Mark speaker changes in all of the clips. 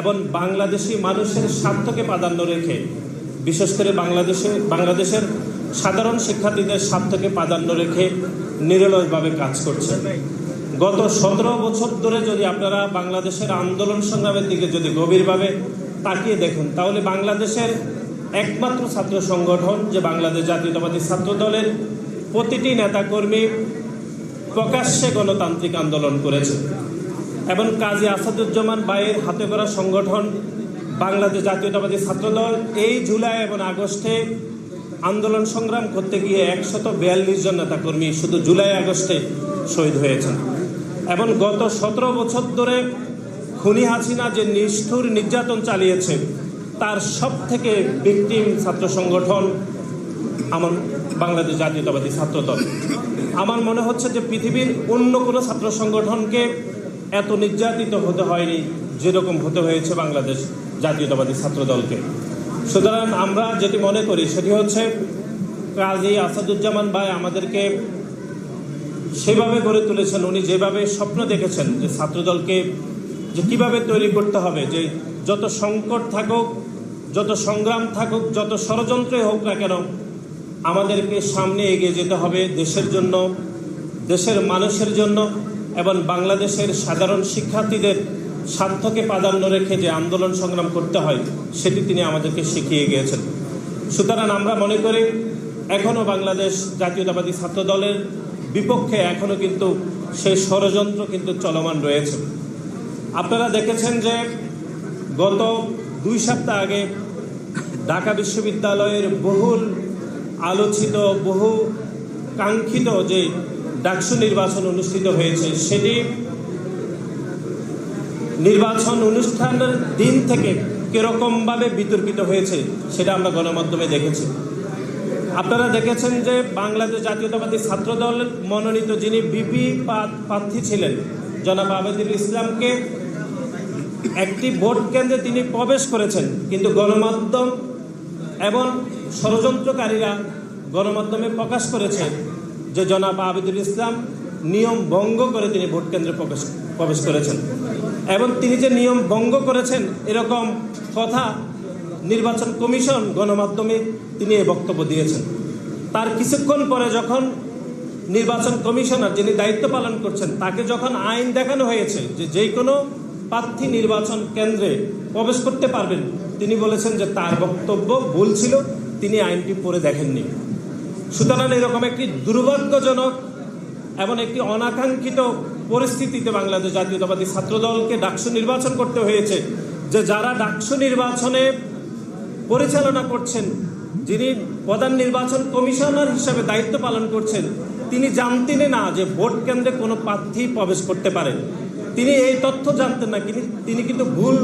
Speaker 1: এবং বাংলাদেশি মানুষের স্বার্থকে প্রাধান্য রেখে, বিশেষ করে বাংলাদেশে, বাংলাদেশের সাধারণ শিক্ষার্থীদের স্বার্থকে প্রাধান্য রেখে নিরলসভাবে কাজ করছে। গত সতেরো বছর ধরে যদি আপনারা বাংলাদেশের আন্দোলন সংগ্রামের দিকে যদি গভীরভাবে তাকিয়ে দেখুন, তাহলে বাংলাদেশের একমাত্র ছাত্র সংগঠন যে বাংলাদেশ জাতীয়তাবাদী ছাত্র দলের প্রতিটি নেতাকর্মী প্রকাশ্যে গণতান্ত্রিক আন্দোলন করেছে। এবং কাজী আসাদুজ্জামান বাইয়ের হাতে করা সংগঠন বাংলাদেশ জাতীয়তাবাদী ছাত্রদল এই জুলাই এবং আগস্টে আন্দোলন সংগ্রাম করতে গিয়ে একশত বিয়াল্লিশ জন নেতাকর্মী শুধু জুলাই আগস্টে শহীদ হয়েছেন। এবং গত সতেরো বছর ধরে খুনি হাসিনা যে নিষ্ঠুর নির্যাতন চালিয়েছে, তার সব থেকে ভিকটিম ছাত্র সংগঠন আমার বাংলাদেশ জাতীয়তাবাদী ছাত্রদল। আমার মনে হচ্ছে যে পৃথিবীর অন্য কোনো ছাত্র সংগঠনকে এত নির্যাতিত হতে হয়নি যেরকম হতে হয়েছে বাংলাদেশ জাতীয়তাবাদী ছাত্রদলকে। সুতরাং আমরা যেটি মনে করি সেটি হচ্ছে, কাজী আসাদুজ্জামান ভাই আমাদেরকে সেভাবে গড়ে তুলেছেন। উনি যেভাবে স্বপ্ন দেখেছেন যে ছাত্রদলকে যে কীভাবে তৈরি করতে হবে, যে যত সংকট থাকুক, যত সংগ্রাম থাকুক, যত ষড়যন্ত্রই হোক না কেন, আমাদেরকে সামনে এগিয়ে যেতে হবে দেশের জন্য, দেশের মানুষের জন্য এবং বাংলাদেশের সাধারণ শিক্ষার্থীদের স্বার্থকে প্রাধান্য রেখে যে আন্দোলন সংগ্রাম করতে হয়, সেটি তিনি আমাদেরকে শিখিয়ে গিয়েছেন। সুতরাং আমরা মনে করি এখনও বাংলাদেশ জাতীয়তাবাদী ছাত্র দলের বিপক্ষে এখনও কিন্তু সেই ষড়যন্ত্র কিন্তু চলমান রয়েছে। আপনারা দেখেছেন যে গত দুই সপ্তাহ আগে ঢাকা বিশ্ববিদ্যালয়ের বহুল আলোচিত বহু কাঙ্ক্ষিত যে ডাকসু নির্বাচন অনুষ্ঠিত হয়েছে সেটি নির্বাচন অনুষ্ঠানের দিন থেকে কিরকমভাবে বিতর্কিত হয়েছে সেটা আমরা গণমাধ্যমে দেখেছি। আপনারা দেখেছেন যে বাংলাদেশ জাতীয়তাবাদী ছাত্রদল মনোনীত যিনি বিপি প্রার্থী ছিলেন, জনাব আবেদুল ইসলামকে একটি ভোট কেন্দ্রে তিনি প্রবেশ করেছেন, কিন্তু গণমাধ্যম এবং ষড়যন্ত্রকারীরা গণমাধ্যমে প্রকাশ করেছে যে জনাব আবিদুল ইসলাম নিয়ম ভঙ্গ করে তিনি ভোট কেন্দ্রে প্রবেশ প্রবেশ করেছেন। এবং তিনি যে নিয়ম ভঙ্গ করেছেন, এরকম কথা নির্বাচন কমিশন, গণমাধ্যমে তিনি এই বক্তব্য দিয়েছেন। তার কিছুক্ষণ পরে যখন নির্বাচন কমিশনার যিনি দায়িত্ব পালন করছেন, তাকে যখন আইন দেখানো হয়েছে যে যে কোনো প্রার্থী নির্বাচন কেন্দ্রে প্রবেশ করতে পারবেন, তিনি বলেছেন যে তার বক্তব্য ভুল ছিল, তিনি আইনটি পড়ে দেখেননি। সুতরাং এরকম একটি দুর্ভাগ্যজনক এবং একটি অনাকাঙ্ক্ষিত পরিস্থিতিতে বাংলাদেশ জাতীয়তাবাদী ছাত্রদলকে ডাকসু নির্বাচন করতে হয়েছে, যে যারা ডাকসু নির্বাচনে পরিচালনা করছেন, যিনি প্রধান নির্বাচন কমিশনার হিসাবে দায়িত্ব পালন করছেন, তিনি জানতেনই না যে ভোট কেন্দ্রে কোনো প্রার্থী প্রবেশ করতে পারে। তিনি এই তথ্য জানতেন না, কিন্তু তিনি কিন্তু ভুল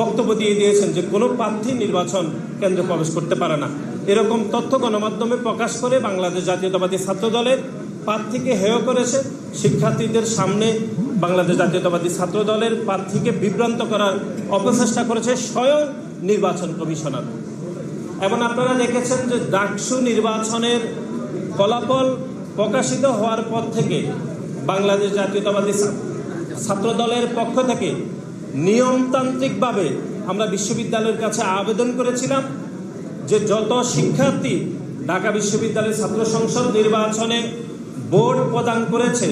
Speaker 1: বক্তব্য দিয়ে দিয়েছেন যে কোনো প্রার্থী নির্বাচন কেন্দ্রে প্রবেশ করতে পারে না। এরকম তথ্য গণমাধ্যমে প্রকাশ করে বাংলাদেশ জাতীয়তাবাদী ছাত্র দলের প্রার্থীকে হেয় করেছে। শিক্ষার্থীদের সামনে বাংলাদেশ জাতীয়তাবাদী ছাত্র দলের প্রার্থীকে বিভ্রান্ত করার অপচেষ্টা করেছে স্বয়ং নির্বাচন কমিশনার। এবং আপনারা দেখেছেন যে ডাকসু নির্বাচনের ফলাফল প্রকাশিত হওয়ার পর থেকে বাংলাদেশ জাতীয়তাবাদী ছাত্র দলের পক্ষ থেকে নিয়মতান্ত্রিকভাবে আমরা বিশ্ববিদ্যালয়ের কাছে আবেদন করেছিলাম। যে যত শিক্ষার্থী ঢাকা বিশ্ববিদ্যালয়ের ছাত্র সংসদ নির্বাচনে বোর্ড প্রদান করেছে,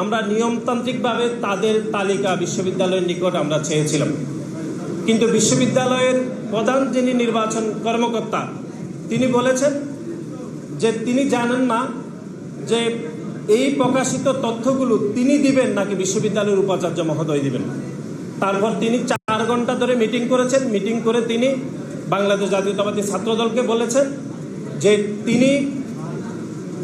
Speaker 1: আমরা নিয়মতান্ত্রিকভাবে তাদের তালিকা বিশ্ববিদ্যালয়ের নিকট আমরা চেয়েছিলাম। কিন্তু বিশ্ববিদ্যালয়ের প্রধান যিনি নির্বাচন কর্মকর্তা, তিনি বলেছেন যে তিনি জানেন না যে এই প্রকাশিত তথ্যগুলো তিনি দিবেন নাকি বিশ্ববিদ্যালয়ের উপাচার্য মহোদয় দিবেন। তারপর তিনি চার ঘণ্টা ধরে মিটিং করেছেন। মিটিং করে তিনি বাংলাদেশ জাতীয়তাবাদী ছাত্রদলকে বলেছেন যে তিনি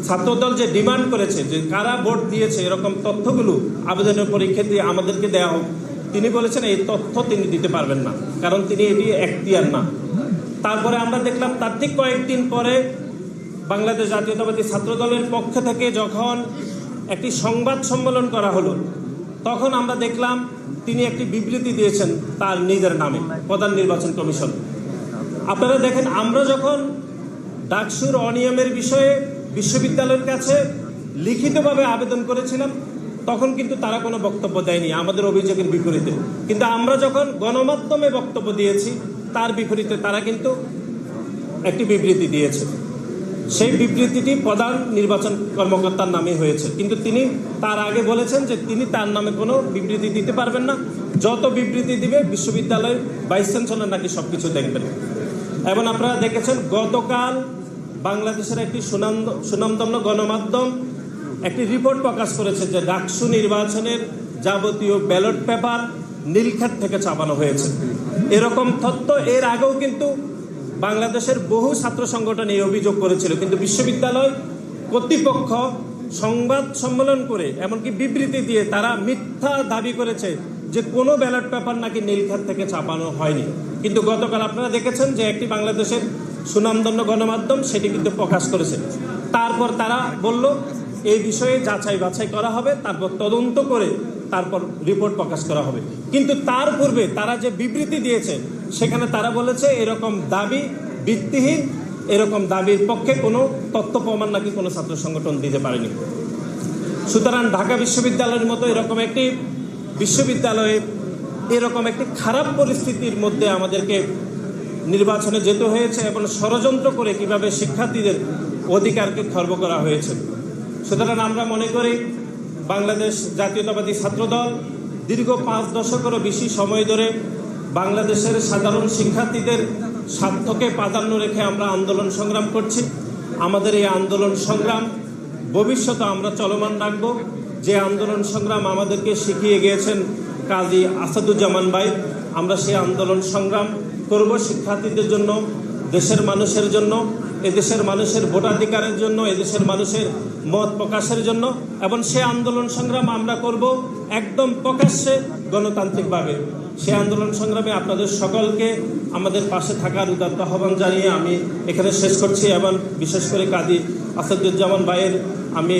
Speaker 1: ছাত্রদল যে ডিমান্ড করেছে, যে কারা ভোট দিয়েছে, এরকম তথ্যগুলো আবেদনের পরীক্ষা দিয়ে আমাদেরকে দেওয়া হোক, তিনি বলেছেন এই তথ্য তিনি দিতে পারবেন না, কারণ তিনি এটি এখতিয়ার না। তারপরে আমরা দেখলাম তার ঠিক কয়েকদিন পরে বাংলাদেশ জাতীয়তাবাদী ছাত্রদলের পক্ষ থেকে যখন একটি সংবাদ সম্মেলন করা হলো, তখন আমরা দেখলাম তিনি একটি বিবৃতি দিয়েছেন তার নিজের নামে, প্রধান নির্বাচন কমিশন। আপনারা দেখেন, আমরা যখন ডাকসুর অনিয়মের বিষয়ে বিশ্ববিদ্যালয়ের কাছে লিখিতভাবে আবেদন করেছিলাম, তখন কিন্তু তারা কোনো বক্তব্য দেয়নি, আমাদের অভিযোগের বিপরীতে। কিন্তু আমরা যখন গণমাধ্যমে বক্তব্য দিয়েছি, তার বিপরীতে তারা কিন্তু একটি বিবৃতি দিয়েছে। সেই বিবৃতিটি প্রধান নির্বাচন কর্মকর্তার নামে হয়েছে। কিন্তু তিনি তার আগে বলেছেন যে তিনি তার নামে কোনো বিবৃতি দিতে পারবেন না। যত বিবৃতি দিবে, বিশ্ববিদ্যালয়ের ভাইস চ্যান্সেলর নাকি সব কিছু দেখবেন। এবং আপনারা দেখেছেন, গতকাল বাংলাদেশের একটি সুনাম সুনামধন্য গণমাধ্যম একটি রিপোর্ট প্রকাশ করেছে যে ডাকসু নির্বাচনের যাবতীয় ব্যালট পেপার নীলক্ষেত থেকে চাপানো হয়েছে। এরকম তথ্য এর আগেও কিন্তু বাংলাদেশের বহু ছাত্র সংগঠন এই অভিযোগ করেছিল। কিন্তু বিশ্ববিদ্যালয় কর্তৃপক্ষ সংবাদ সম্মেলন করে, এমনকি বিবৃতি দিয়ে তারা মিথ্যা দাবি করেছে যে কোনো ব্যালট পেপার নাকি নীলক্ষেত থেকে চাপানো হয়নি। কিন্তু গতকাল আপনারা দেখেছেন যে একটি বাংলাদেশের সুনামধন্য গণমাধ্যম সেটি কিন্তু প্রকাশ করেছে। তারপর তারা বলল, এই বিষয়ে যাচাই বাছাই করা হবে, তারপর তদন্ত করে তারপর রিপোর্ট প্রকাশ করা হবে। কিন্তু তার পূর্বে তারা যে বিবৃতি দিয়েছে, সেখানে তারা বলেছে, এরকম দাবি ভিত্তিহীন, এরকম দাবির পক্ষে কোনো তথ্য প্রমাণ নাকি কোনো ছাত্র সংগঠন দিতে পারেনি। সুতরাং ঢাকা বিশ্ববিদ্যালয়ের মতো এরকম একটি বিশ্ববিদ্যালয়ে এরকম একটি খারাপ পরিস্থিতির মধ্যে আমাদেরকে নির্বাচনে যেতে হয়েছে এবং ষড়যন্ত্র করে কীভাবে শিক্ষার্থীদের অধিকারকে খর্ব করা হয়েছে। সুতরাং আমরা মনে করি বাংলাদেশ জাতীয়তাবাদী ছাত্রদল দীর্ঘ পাঁচ দশকেরও বেশি সময় ধরে বাংলাদেশের সাধারণ শিক্ষার্থীদের স্বার্থকে প্রাধান্য রেখে আমরা আন্দোলন সংগ্রাম করছি। আমাদের এই আন্দোলন সংগ্রাম ভবিষ্যতে আমরা চলমান রাখব। যে আন্দোলন সংগ্রাম আমাদেরকে শিখিয়ে গিয়েছেন কাজী আসাদুজ্জামান ভাই, আমরা সেই আন্দোলন সংগ্রাম করব শিক্ষার্থীদের জন্য, দেশের মানুষের জন্য, এদেশের মানুষের ভোটাধিকারের জন্য, এদেশের মানুষের মত প্রকাশের জন্য, এবং সে আন্দোলন সংগ্রাম আমরা করব একদম প্রকাশ্যে গণতান্ত্রিকভাবে। সে আন্দোলন সংগ্রামে আপনাদের সকলকে আমাদের পাশে থাকার উদাত্ত আহ্বান জানিয়ে আমি এখানে শেষ করছি, এবং বিশেষ করে কাজী আসাদুজ্জামান ভাইয়ের আমি